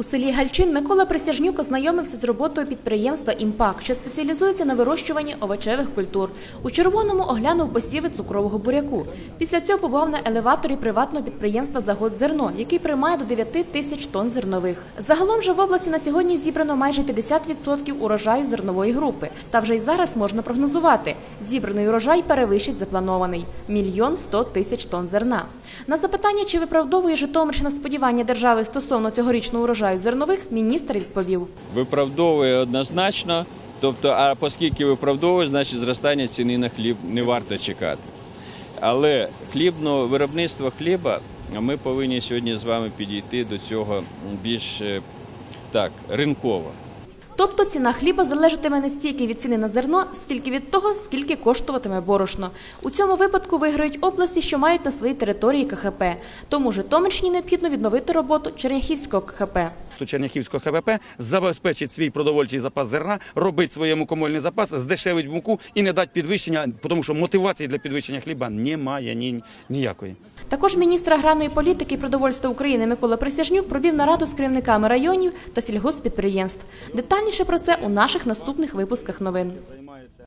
У селі Гальчин Микола Присяжнюк ознайомився з роботою підприємства «Імпак», що спеціалізується на вирощуванні овочевих культур. У червоному оглянув посіви цукрового буряку. Після цього побував на елеваторі приватного підприємства «Загод зерно», який приймає до 9 тисяч тонн зернових. Загалом же в області на сьогодні зібрано майже 50% урожаю зернової групи. Та вже й зараз можна прогнозувати – зібраний урожай перевищить запланований – мільйон 100 тисяч тонн зерна. На запитання, чи виправдовує Житомирщина сподівання держави стосовно цьогорічного урожаю зернових, міністр відповів. Виправдовує однозначно. Тобто, а оскільки виправдовує, значить зростання ціни на хліб не варто чекати. Але хлібного виробництво хліба ми повинні сьогодні з вами підійти до цього більш е, так ринково. Тобто ціна хліба залежатиме не стільки від ціни на зерно, скільки від того, скільки коштуватиме борошно. У цьому випадку виграють області, що мають на своїй території КХП. Тому Житомирщині необхідно відновити роботу Черняхівського КХП. То Черняхівського ХВП забезпечить свій продовольчий запас зерна, робить своєму комольний запас, здешевить муку і не дать підвищення, тому що мотивації для підвищення хліба немає ні, ніякої. Також міністр аграрної політики і продовольства України Микола Присяжнюк провів нараду з керівниками районів та сільгоспідприємств. Детальніше про це у наших наступних випусках новин.